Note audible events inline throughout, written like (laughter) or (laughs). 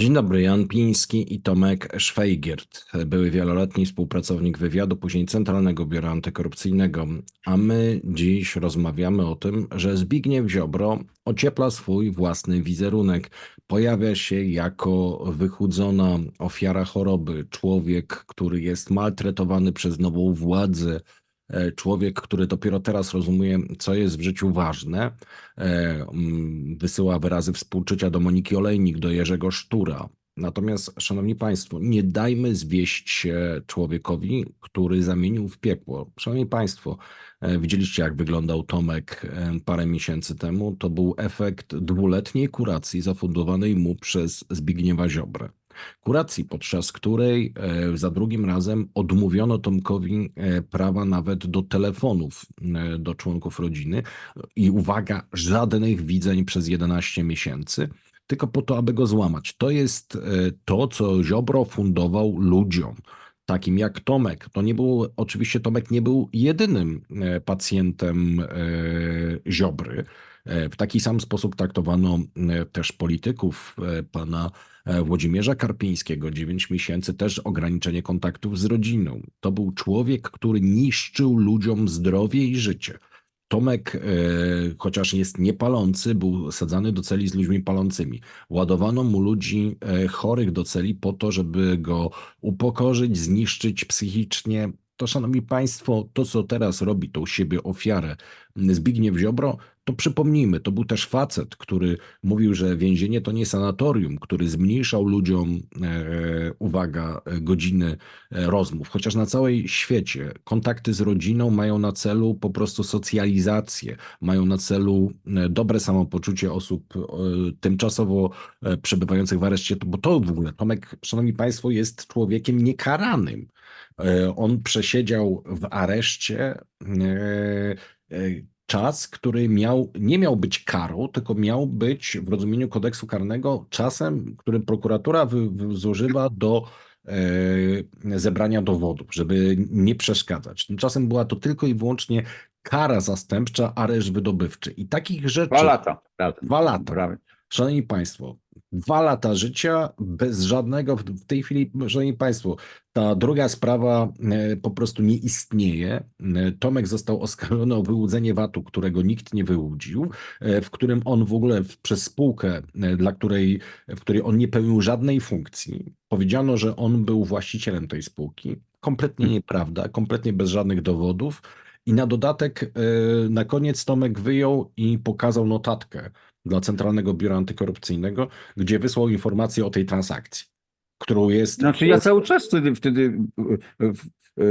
Dzień dobry, Jan Piński i Tomek Szwajgiert. Były wieloletni współpracownik wywiadu, później Centralnego Biura Antykorupcyjnego. A my dziś rozmawiamy o tym, że Zbigniew Ziobro ociepla swój własny wizerunek. Pojawia się jako wychudzona ofiara choroby, człowiek, który jest maltretowany przez nową władzę, człowiek, który dopiero teraz rozumie, co jest w życiu ważne. E, mm, Wysyła wyrazy współczucia do Moniki Olejnik, do Jerzego Sztura. Natomiast, szanowni państwo, nie dajmy zwieść się człowiekowi, który zamienił w piekło. Szanowni państwo, e, widzieliście, jak wyglądał Tomek e, parę miesięcy temu. To był efekt dwuletniej kuracji zafundowanej mu przez Zbigniewa Ziobrę. Kuracji, podczas której e, za drugim razem odmówiono Tomkowi e, prawa nawet do telefonów e, do członków rodziny i uwaga, żadnych widzeń przez 11 miesięcy, tylko po to, aby go złamać. To jest to, co Ziobro fundował ludziom. Takim jak Tomek. To nie był, oczywiście Tomek nie był jedynym pacjentem Ziobry. E, W taki sam sposób traktowano e, też polityków e, pana Włodzimierza Karpińskiego, 9 miesięcy, też ograniczenie kontaktów z rodziną. To był człowiek, który niszczył ludziom zdrowie i życie. Tomek, chociaż jest niepalący, był sadzany do celi z ludźmi palącymi. Ładowano mu ludzi chorych do celi po to, żeby go upokorzyć, zniszczyć psychicznie. To, szanowni państwo, to co teraz robi tą siebie ofiarę Zbigniew Ziobro, to przypomnijmy, to był też facet, który mówił, że więzienie to nie sanatorium, który zmniejszał ludziom, e, uwaga, e, godziny e, rozmów. Chociaż na całej świecie kontakty z rodziną mają na celu po prostu socjalizację, mają na celu dobre samopoczucie osób tymczasowo przebywających w areszcie, bo to w ogóle, Tomek, szanowni państwo, jest człowiekiem niekaranym. On przesiedział w areszcie czas, który miał, nie miał być karą, tylko miał być w rozumieniu kodeksu karnego czasem, który prokuratura wy, wy, zużywa do e, zebrania dowodów, żeby nie przeszkadzać. Tymczasem była to tylko i wyłącznie kara zastępcza, areszt wydobywczy. I takich rzeczy. Dwa lata. Dwa lata. Prawie. Szanowni Państwo, dwa lata życia bez żadnego, w tej chwili, Szanowni Państwo, ta druga sprawa e, po prostu nie istnieje. E, Tomek został oskarżony o wyłudzenie VAT-u, którego nikt nie wyłudził, e, w którym on w ogóle przez spółkę, dla której, w której on nie pełnił żadnej funkcji, powiedziano, że on był właścicielem tej spółki. Kompletnie nieprawda, kompletnie bez żadnych dowodów. I na dodatek, na koniec Tomek wyjął i pokazał notatkę dla Centralnego Biura Antykorupcyjnego, gdzie wysłał informację o tej transakcji, którą jest. Znaczy ja cały czas wtedy, wtedy e, e, e,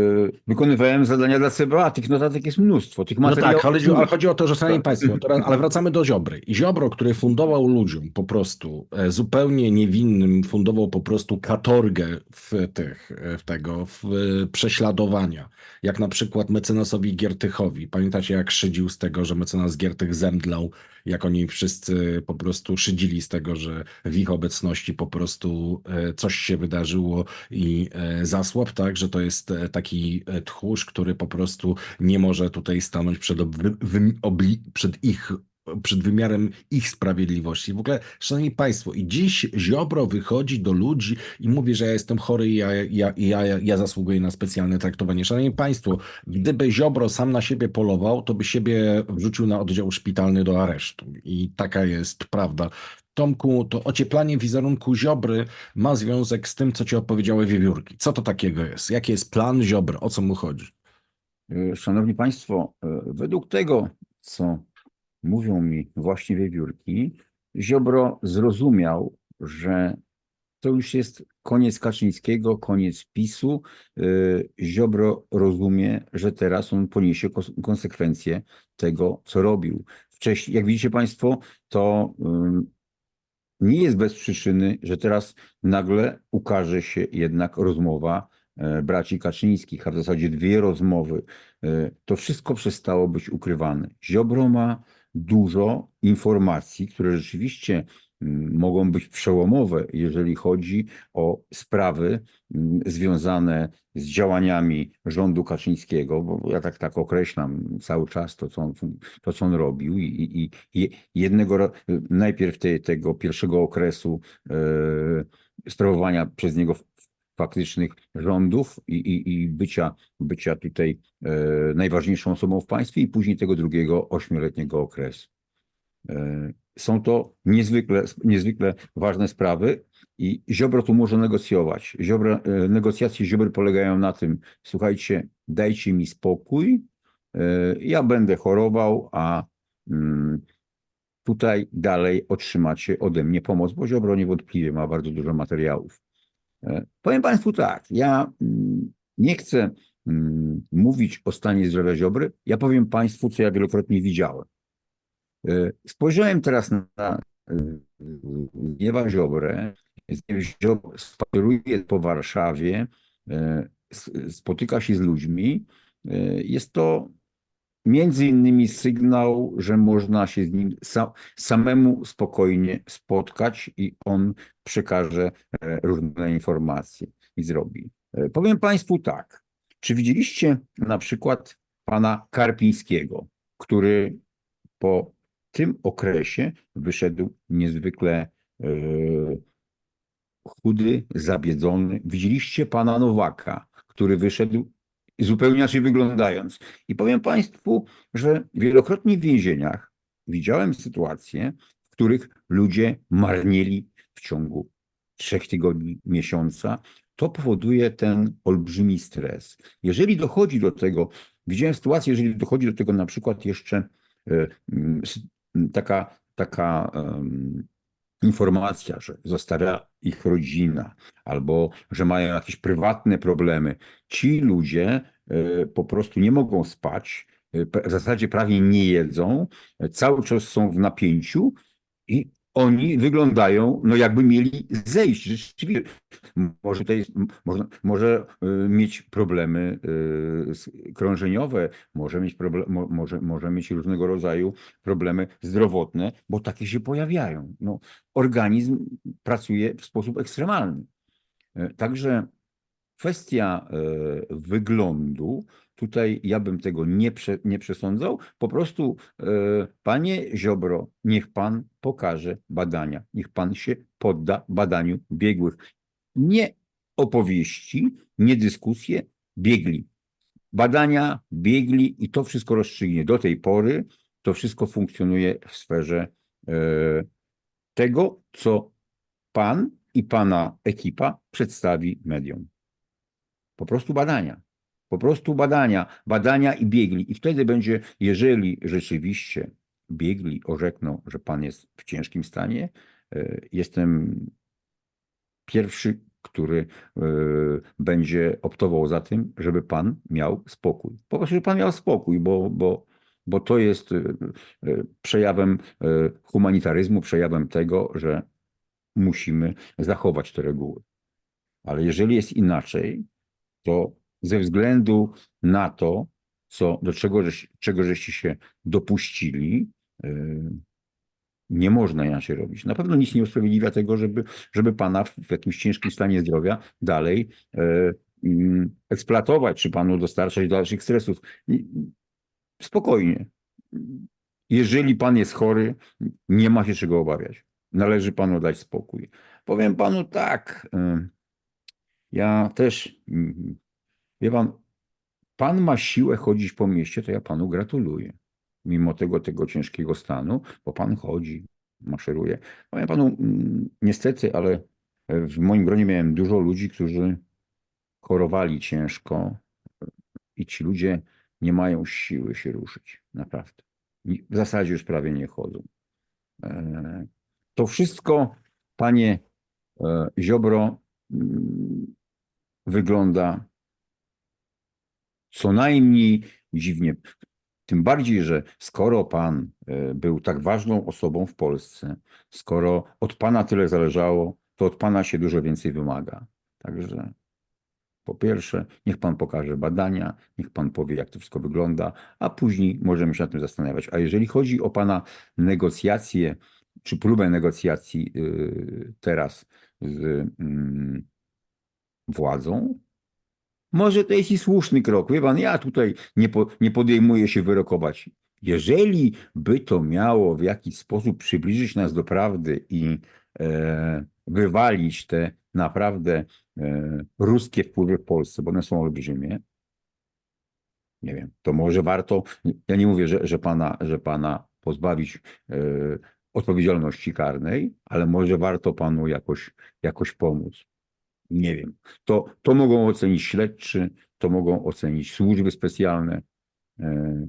wykonywałem zadania dla CBA. Tych notatek jest mnóstwo. Tych No materiałów. tak, chodzi, ale chodzi o to, że szanowni Tak. państwo, teraz, ale wracamy do Ziobry. I Ziobro, który fundował ludziom po prostu zupełnie niewinnym, fundował po prostu katorgę w tych, w tego, w prześladowania. Jak na przykład mecenasowi Giertychowi. Pamiętacie, jak szydził z tego, że mecenas Giertych zemdlał, jak oni wszyscy po prostu szydzili z tego, że w ich obecności po prostu e, coś się wydarzyło i e, zasłab, tak, że to jest e, taki tchórz, który po prostu nie może tutaj stanąć przed, przed ich przed wymiarem ich sprawiedliwości. W ogóle, szanowni państwo, i dziś Ziobro wychodzi do ludzi i mówi, że ja jestem chory i ja, ja, ja, ja, zasługuję na specjalne traktowanie. Szanowni państwo, gdyby Ziobro sam na siebie polował, to by siebie wrzucił na oddział szpitalny do aresztu. I taka jest prawda. Tomku, to ocieplanie wizerunku Ziobry ma związek z tym, co ci opowiedziały wiewiórki. Co to takiego jest? Jaki jest plan Ziobry? O co mu chodzi? Szanowni Państwo, e, według tego, co mówią mi właśnie wiewiórki, Ziobro zrozumiał, że to już jest koniec Kaczyńskiego, koniec PiSu. E, Ziobro rozumie, że teraz on poniesie konsekwencje tego, co robił. Wcześniej, jak widzicie Państwo, to ym, nie jest bez przyczyny, że teraz nagle ukaże się jednak rozmowa e, braci Kaczyńskich, a w zasadzie dwie rozmowy. To wszystko przestało być ukrywane. Ziobro ma dużo informacji, które rzeczywiście mm, mogą być przełomowe, jeżeli chodzi o sprawy mm, związane z działaniami rządu Kaczyńskiego, bo ja tak, tak określam cały czas to, co on, to, co on robił i, i, i jednego, najpierw te, tego pierwszego okresu e, sprawowania przez niego faktycznych rządów i, i, i bycia, bycia tutaj e, najważniejszą osobą w państwie i później tego drugiego ośmioletniego okresu. E, Są to niezwykle, niezwykle ważne sprawy i Ziobro tu może negocjować. Ziobro, e, negocjacje Ziobry polegają na tym, słuchajcie, dajcie mi spokój, e, ja będę chorował, a mm, tutaj dalej otrzymacie ode mnie pomoc, bo Ziobro niewątpliwie ma bardzo dużo materiałów. E, Powiem Państwu tak, ja mm, nie chcę mm, mówić o stanie zdrowia Ziobry, ja powiem Państwu, co ja wielokrotnie widziałem. E, Spojrzałem teraz na e, Zbigniewa Ziobrę. Zbigniew Ziobro spaceruje po Warszawie, e, spotyka się z ludźmi. E, Jest to między innymi sygnał, że można się z nim sa, samemu spokojnie spotkać i on przekaże e, różne informacje i zrobi. E, Powiem Państwu tak. Czy widzieliście na przykład pana Karpińskiego, który po tym okresie wyszedł niezwykle e, chudy, zabiedzony. Widzieliście pana Nowaka, który wyszedł zupełnie inaczej wyglądając. I powiem Państwu, że wielokrotnie w więzieniach widziałem sytuacje, w których ludzie marnieli w ciągu trzech tygodni, miesiąca. To powoduje ten olbrzymi stres. Jeżeli dochodzi do tego, widziałem sytuację, jeżeli dochodzi do tego na przykład jeszcze e, taka, taka informacja, że została ich rodzina, albo że mają jakieś prywatne problemy, ci ludzie po prostu nie mogą spać, e, w zasadzie prawie nie jedzą, e, cały czas są w napięciu i oni wyglądają, no jakby mieli zejść. Rzeczywiście, może, tutaj, może, może e, mieć problemy e, krążeniowe, może mieć, problem, mo- może, może mieć różnego rodzaju problemy zdrowotne, bo takie się pojawiają. No, organizm pracuje w sposób ekstremalny. E, Także kwestia e, wyglądu, tutaj ja bym tego nie, prze, nie przesądzał. Po prostu, e, panie Ziobro, niech pan pokaże badania, niech pan się podda badaniu biegłych. Nie opowieści, nie dyskusje, biegli. Badania, biegli i to wszystko rozstrzygnie. Do tej pory to wszystko funkcjonuje w sferze e, tego, co pan i pana ekipa przedstawi mediom. Po prostu badania. Po prostu badania, badania i biegli. I wtedy będzie, jeżeli rzeczywiście biegli orzekną, że pan jest w ciężkim stanie, e, jestem pierwszy, który e, będzie optował za tym, żeby pan miał spokój. Po prostu, żeby pan miał spokój, bo, bo, bo to jest e, przejawem humanitaryzmu, przejawem tego, że musimy zachować te reguły. Ale jeżeli jest inaczej, to ze względu na to, co, do czego, czego żeście się dopuścili, yy, nie można inaczej robić. Na pewno nic nie usprawiedliwia tego, żeby, żeby pana w, jakimś ciężkim stanie zdrowia dalej yy, yy, eksploatować, czy panu dostarczać dalszych stresów. Spokojnie. Jeżeli pan jest chory, nie ma się czego obawiać. Należy panu dać spokój. Powiem panu tak. yy, Ja też, mm, wie pan, pan ma siłę chodzić po mieście, to ja panu gratuluję. Mimo tego, tego ciężkiego stanu, bo pan chodzi, maszeruje. Powiem panu, mm, niestety, ale w moim gronie miałem dużo ludzi, którzy chorowali ciężko i ci ludzie nie mają siły się ruszyć. Naprawdę. W zasadzie już prawie nie chodzą. E, To wszystko, panie e, Ziobro, mm, wygląda co najmniej dziwnie. Tym bardziej, że skoro pan e, był tak ważną osobą w Polsce, skoro od pana tyle zależało, to od pana się dużo więcej wymaga. Także po pierwsze, niech pan pokaże badania, niech pan powie, jak to wszystko wygląda, a później możemy się nad tym zastanawiać. A jeżeli chodzi o pana negocjacje czy próbę negocjacji y, teraz z mm, władzą. Może to jest i słuszny krok. Wie pan, ja tutaj nie, po, nie podejmuję się wyrokować. Jeżeli by to miało w jakiś sposób przybliżyć nas do prawdy i e, wywalić te naprawdę e, ruskie wpływy w Polsce, bo one są olbrzymie, nie wiem, to może warto, ja nie mówię, że, że, pana, że pana pozbawić e, odpowiedzialności karnej, ale może warto panu jakoś, jakoś pomóc. Nie wiem. To, to mogą ocenić śledczy, to mogą ocenić służby specjalne. E,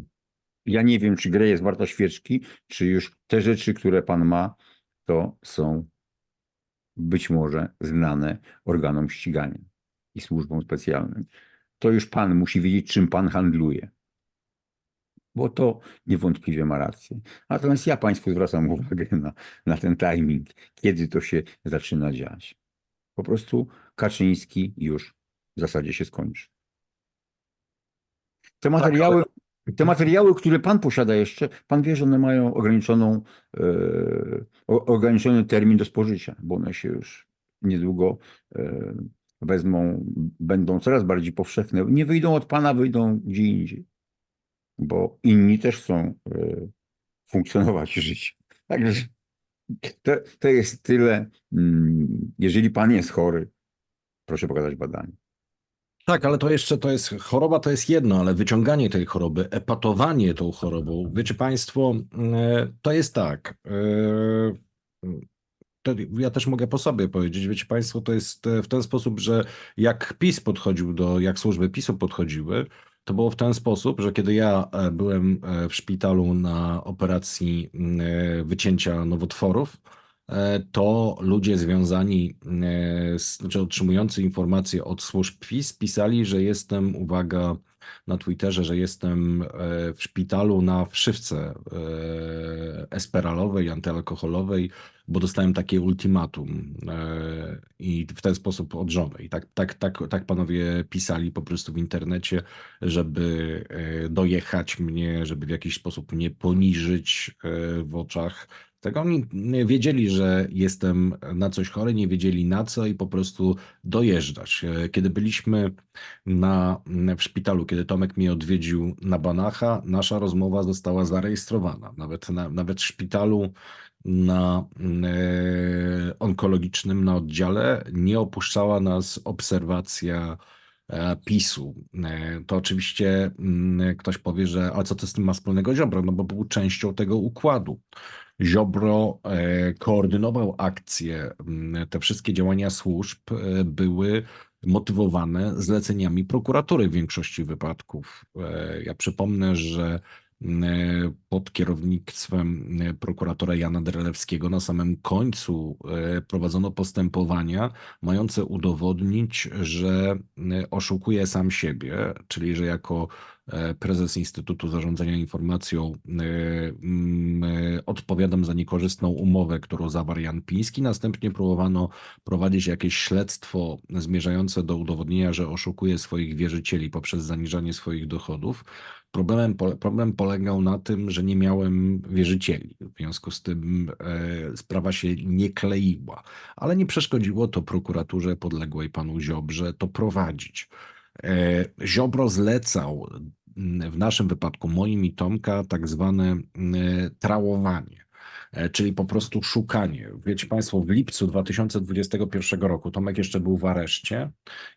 Ja nie wiem, czy gra jest warta świeczki, czy już te rzeczy, które pan ma, to są być może znane organom ścigania i służbom specjalnym. To już pan musi wiedzieć, czym pan handluje. Bo to niewątpliwie ma rację. Natomiast ja państwu zwracam (laughs) uwagę na, na ten timing, kiedy to się zaczyna dziać. Po prostu Kaczyński już w zasadzie się skończy. Te materiały, te materiały, które pan posiada jeszcze, pan wie, że one mają ograniczoną, e, ograniczony termin do spożycia, bo one się już niedługo e, wezmą, będą coraz bardziej powszechne. Nie wyjdą od pana, wyjdą gdzie indziej, bo inni też chcą e, funkcjonować w życiu. Także to, to jest tyle. Mm, Jeżeli pan jest chory, proszę pokazać badanie. Tak, ale to jeszcze to jest choroba, to jest jedno, ale wyciąganie tej choroby, epatowanie tą chorobą, wiecie Państwo, e, to jest tak. e, To ja też mogę po sobie powiedzieć, wiecie Państwo, to jest w ten sposób, że jak PiS podchodził do, jak służby PiSu podchodziły, to było w ten sposób, że kiedy ja e, byłem e, w szpitalu na operacji e, wycięcia nowotworów, to ludzie związani, z, znaczy otrzymujący informacje od służb PiS pisali, że jestem, uwaga, na Twitterze, że jestem e, w szpitalu na wszywce e, esperalowej, antyalkoholowej, bo dostałem takie ultimatum e, i w ten sposób od żony. I tak, tak, tak, tak panowie pisali po prostu w internecie, żeby dojechać mnie, żeby w jakiś sposób mnie poniżyć w oczach tego. Oni wiedzieli, że jestem na coś chory, nie wiedzieli na co i po prostu dojeżdżać. E, Kiedy byliśmy na, w szpitalu, kiedy Tomek mnie odwiedził na Banacha, nasza rozmowa została zarejestrowana. Nawet, na, nawet w szpitalu na e, onkologicznym na oddziale nie opuszczała nas obserwacja e, PiSu. To oczywiście ktoś powie, że a co to z tym ma wspólnego Ziobro? No bo był częścią tego układu. Ziobro e, koordynował akcje, te wszystkie działania służb e, były motywowane zleceniami prokuratury w większości wypadków. E, Ja przypomnę, że pod kierownictwem prokuratora Jana Drelewskiego na samym końcu prowadzono postępowania mające udowodnić, że oszukuje sam siebie, czyli że jako prezes Instytutu Zarządzania Informacją e, e, odpowiadam za niekorzystną umowę, którą zawarł Jan Piński. Następnie próbowano prowadzić jakieś śledztwo zmierzające do udowodnienia, że oszukuje swoich wierzycieli poprzez zaniżanie swoich dochodów. Problemem, problem polegał na tym, że nie miałem wierzycieli. W związku z tym e, sprawa się nie kleiła, ale nie przeszkodziło to prokuraturze podległej panu Ziobrze to prowadzić. E, Ziobro zlecał m, w naszym wypadku, moim i Tomka, tak zwane m, trałowanie. E, Czyli po prostu szukanie. Wiecie Państwo, w lipcu 2021 roku Tomek jeszcze był w areszcie.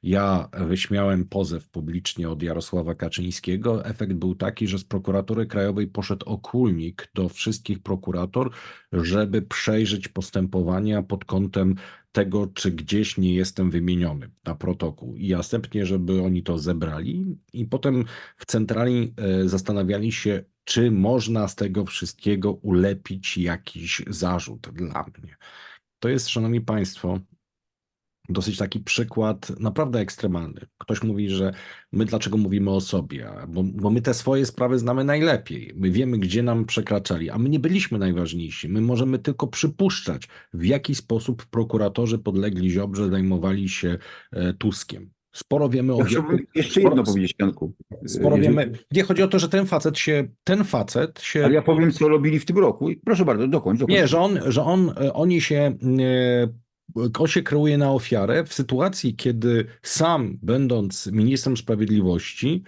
Ja wyśmiałem pozew publicznie od Jarosława Kaczyńskiego. Efekt był taki, że z prokuratury krajowej poszedł okulnik do wszystkich prokurator, żeby przejrzeć postępowania pod kątem tego, czy gdzieś nie jestem wymieniony na protokół. I następnie, żeby oni to zebrali, i potem w centrali e, zastanawiali się, czy można z tego wszystkiego ulepić jakiś zarzut dla mnie. To jest, szanowni państwo, dosyć taki przykład naprawdę ekstremalny. Ktoś mówi, że my dlaczego mówimy o sobie, bo, bo my te swoje sprawy znamy najlepiej. My wiemy, gdzie nam przekraczali, a my nie byliśmy najważniejsi. My możemy tylko przypuszczać, w jaki sposób prokuratorzy podlegli Ziobrze zajmowali się e, Tuskiem. Sporo wiemy o Ja jeszcze jedno powiedzieć, Janku. sporo wiemy. Nie chodzi o to, że ten facet się, ten facet się Ale ja powiem, co robili w tym roku. Proszę bardzo, dokończ. dokończ. Nie, że on, że on, e, oni się, e, on się kreuje na ofiarę w sytuacji, kiedy sam, będąc ministrem sprawiedliwości,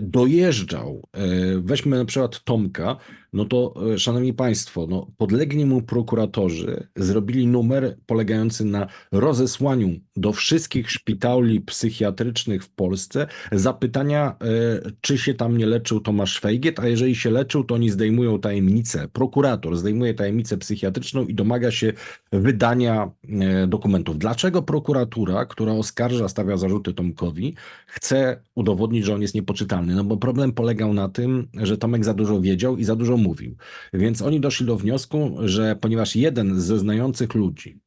dojeżdżał, e, weźmy na przykład Tomka, no to, e, szanowni państwo, no, podlegli mu prokuratorzy zrobili numer polegający na rozesłaniu do wszystkich szpitali psychiatrycznych w Polsce zapytania, e, czy się tam nie leczył Tomasz Fejgiet, a jeżeli się leczył, to oni zdejmują tajemnicę. Prokurator zdejmuje tajemnicę psychiatryczną i domaga się wydania e, dokumentów. Dlaczego prokuratura, która oskarża, stawia zarzuty Tomkowi, chce udowodnić, że on jest niepoczytalny? No bo problem polegał na tym, że Tomek za dużo wiedział i za dużo mówił. Więc oni doszli do wniosku, że ponieważ jeden ze znających ludzi,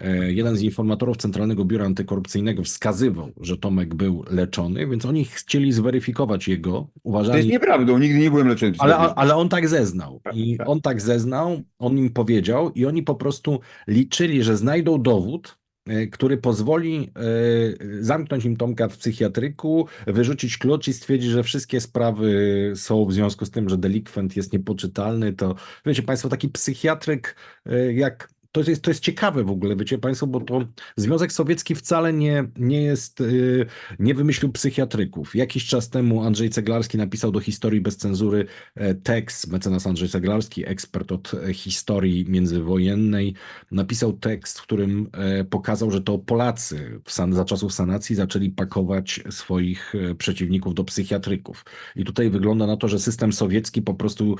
e, jeden z informatorów Centralnego Biura Antykorupcyjnego wskazywał, że Tomek był leczony, więc oni chcieli zweryfikować jego, To jest nieprawdą, nigdy nie byłem leczony. ale, ale on tak zeznał. Tak, I tak. on tak zeznał, on im powiedział, i oni po prostu liczyli, że znajdą dowód, który pozwoli e, zamknąć im Tomka w psychiatryku, wyrzucić klucz i stwierdzić, że wszystkie sprawy są w związku z tym, że delikwent jest niepoczytalny. To wiecie Państwo, taki psychiatryk, e, jak. To jest, to jest ciekawe w ogóle, wiecie Państwo, bo to Związek Sowiecki wcale nie, nie jest, y, nie wymyślił psychiatryków. Jakiś czas temu Andrzej Ceglarski napisał do historii bez cenzury e, tekst, mecenas Andrzej Ceglarski, ekspert od e, historii międzywojennej, napisał tekst, w którym e, pokazał, że to Polacy san, za czasów sanacji zaczęli pakować swoich przeciwników do psychiatryków. I tutaj wygląda na to, że system sowiecki po prostu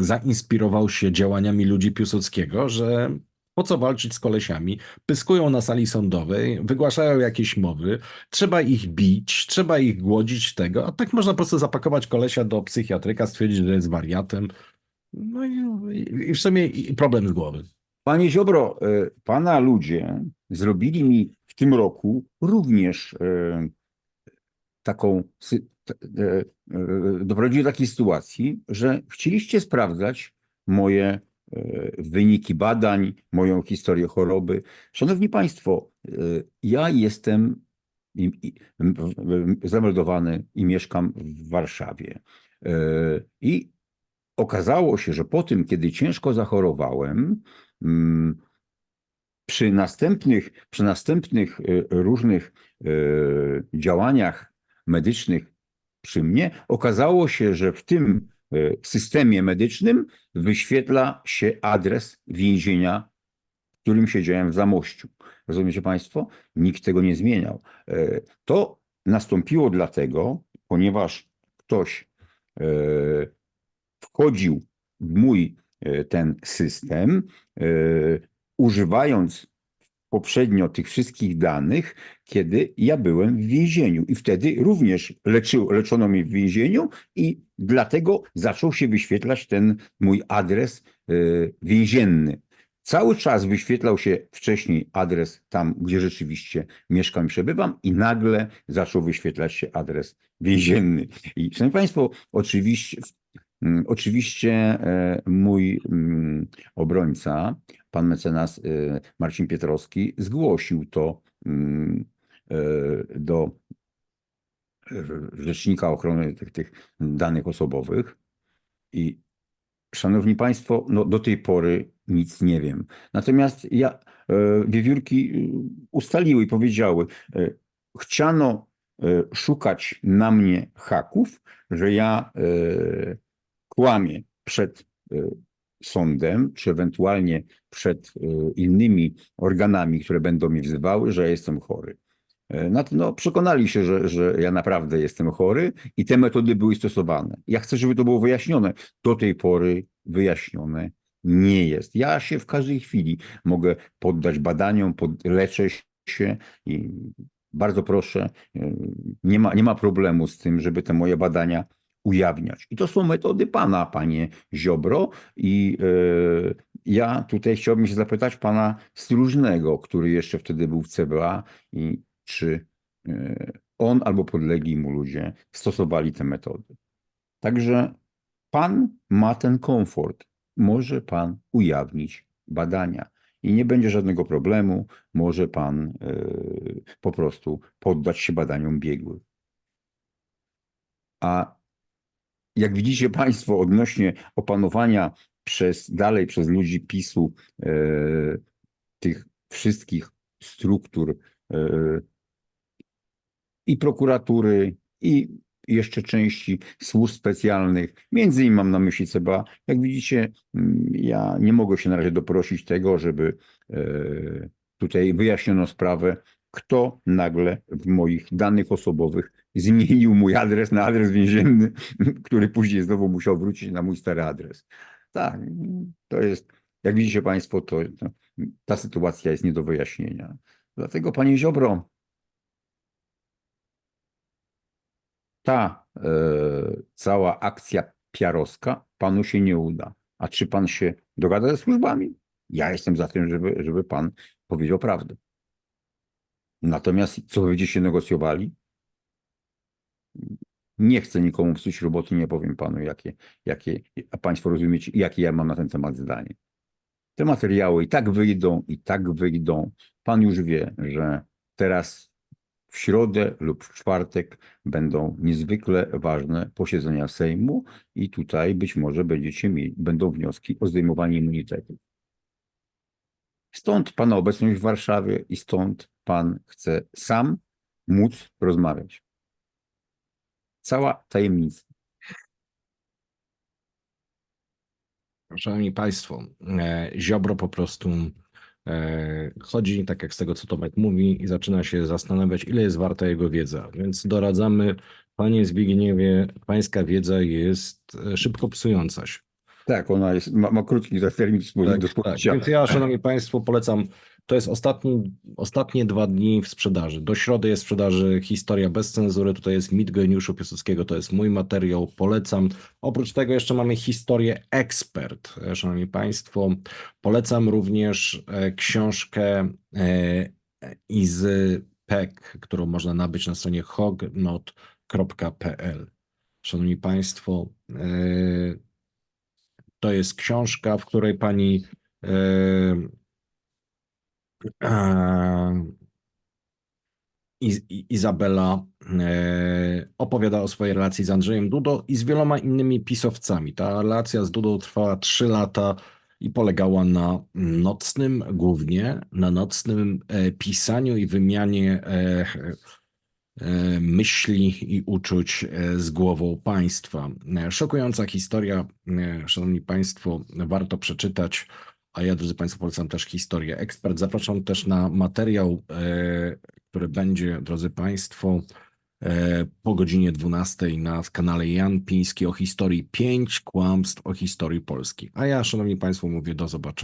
zainspirował się działaniami ludzi Piłsudskiego, że po co walczyć z kolesiami? Pyskują na sali sądowej, wygłaszają jakieś mowy, trzeba ich bić, trzeba ich głodzić tego, a tak można po prostu zapakować kolesia do psychiatryka, stwierdzić, że jest wariatem. No i, i w sumie problem z głowy. Panie Ziobro, e, pana ludzie zrobili mi w tym roku również e, taką, e, doprowadzili do takiej sytuacji, że chcieliście sprawdzać moje wyniki badań, moją historię choroby. Szanowni Państwo, e, ja jestem zameldowany i mieszkam w Warszawie. E, I okazało się, że po tym, kiedy ciężko zachorowałem, mm, przy następnych, przy następnych e, różnych e, działaniach medycznych przy mnie, okazało się, że w tym e, systemie medycznym wyświetla się adres więzienia, w którym siedziałem w Zamościu. Rozumiecie Państwo? Nikt tego nie zmieniał. E, To nastąpiło dlatego, ponieważ ktoś e, wchodził w mój ten system, używając poprzednio tych wszystkich danych, kiedy ja byłem w więzieniu. I wtedy również leczy, leczono mnie w więzieniu i dlatego zaczął się wyświetlać ten mój adres e, więzienny. Cały czas wyświetlał się wcześniej adres tam, gdzie rzeczywiście mieszkam i przebywam i nagle zaczął wyświetlać się adres więzienny. I szanowni Państwo, oczywiście, oczywiście e, mój mm, obrońca, pan mecenas e, Marcin Pietrowski, zgłosił to mm, e, do Rzecznika Ochrony tych, tych danych osobowych i Szanowni Państwo, no do tej pory nic nie wiem. Natomiast ja, wiewiórki ustaliły i powiedziały, chciano szukać na mnie haków, że ja e, kłamię przed e, sądem, czy ewentualnie przed e, innymi organami, które będą mi wzywały, że jestem chory. E, No, przekonali się, że, że ja naprawdę jestem chory i te metody były stosowane. Ja chcę, żeby to było wyjaśnione. Do tej pory wyjaśnione nie jest. Ja się w każdej chwili mogę poddać badaniom, pod, leczę się i bardzo proszę, e, nie ma, nie ma problemu z tym, żeby te moje badania ujawniać. I to są metody pana, panie Ziobro. I e, ja tutaj chciałbym się zapytać pana Stróżnego, który jeszcze wtedy był w CBA i czy e, on albo podlegli mu ludzie stosowali te metody. Także pan ma ten komfort. Może pan ujawnić badania. i nie będzie żadnego problemu. Może pan e, po prostu poddać się badaniom biegłych. A jak widzicie Państwo, odnośnie opanowania przez, dalej przez ludzi PiSu e, tych wszystkich struktur e, i prokuratury, i jeszcze części służb specjalnych, między innymi mam na myśli CBA. Jak widzicie, ja nie mogę się na razie doprosić tego, żeby e, tutaj wyjaśniono sprawę, kto nagle w moich danych osobowych zmienił mój adres na adres więzienny, (laughs) który później znowu musiał wrócić na mój stary adres. Tak, to jest, jak widzicie Państwo, to, to ta sytuacja jest nie do wyjaśnienia. Dlatego, Panie Ziobro, ta e, cała akcja piarowska Panu się nie uda. A czy Pan się dogada ze służbami? Ja jestem za tym, żeby, żeby Pan powiedział prawdę. Natomiast co będziecie negocjowali? Nie chcę nikomu psuć roboty, nie powiem panu, jakie, jakie, a państwo rozumiecie, jakie ja mam na ten temat zdanie. Te materiały i tak wyjdą, i tak wyjdą. Pan już wie, że teraz w środę lub w czwartek będą niezwykle ważne posiedzenia Sejmu i tutaj być może będziecie mieli, będą wnioski o zdejmowanie immunitetu. Stąd Pana obecność w Warszawie i stąd Pan chce sam móc rozmawiać. Cała tajemnica. Szanowni Państwo, e, Ziobro po prostu e, chodzi, tak jak z tego, co Tomek mówi, i zaczyna się zastanawiać, ile jest warta jego wiedza. Więc doradzamy, Panie Zbigniewie, Pańska wiedza jest e, szybko psująca się. Tak, ona jest, ma, ma krótki termin Tak, do tak. spożycia. Więc ja, Szanowni Państwo, polecam. To jest ostatni, ostatnie dwa dni w sprzedaży. Do środy jest sprzedaży Historia bez cenzury. Tutaj jest mit geniuszu Piłsudskiego. To jest mój materiał. Polecam. Oprócz tego jeszcze mamy historię Ekspert. E, Szanowni Państwo, polecam również e, książkę e, Izy Peck, którą można nabyć na stronie hognot.pl. Szanowni Państwo, to jest książka, w której pani Izabela e, opowiada o swojej relacji z Andrzejem Dudą i z wieloma innymi pisowcami. Ta relacja z Dudą trwała 3 lata i polegała na nocnym, głównie na nocnym e, pisaniu i wymianie e, myśli i uczuć z głową państwa. Szokująca historia, szanowni państwo, warto przeczytać. A ja, drodzy Państwo, polecam też historię ekspert. Zapraszam też na materiał, e, który będzie, drodzy Państwo, e, po godzinie 12 na kanale Jan Piński o historii 5 kłamstw o historii Polski. A ja, Szanowni Państwo, mówię do zobaczenia.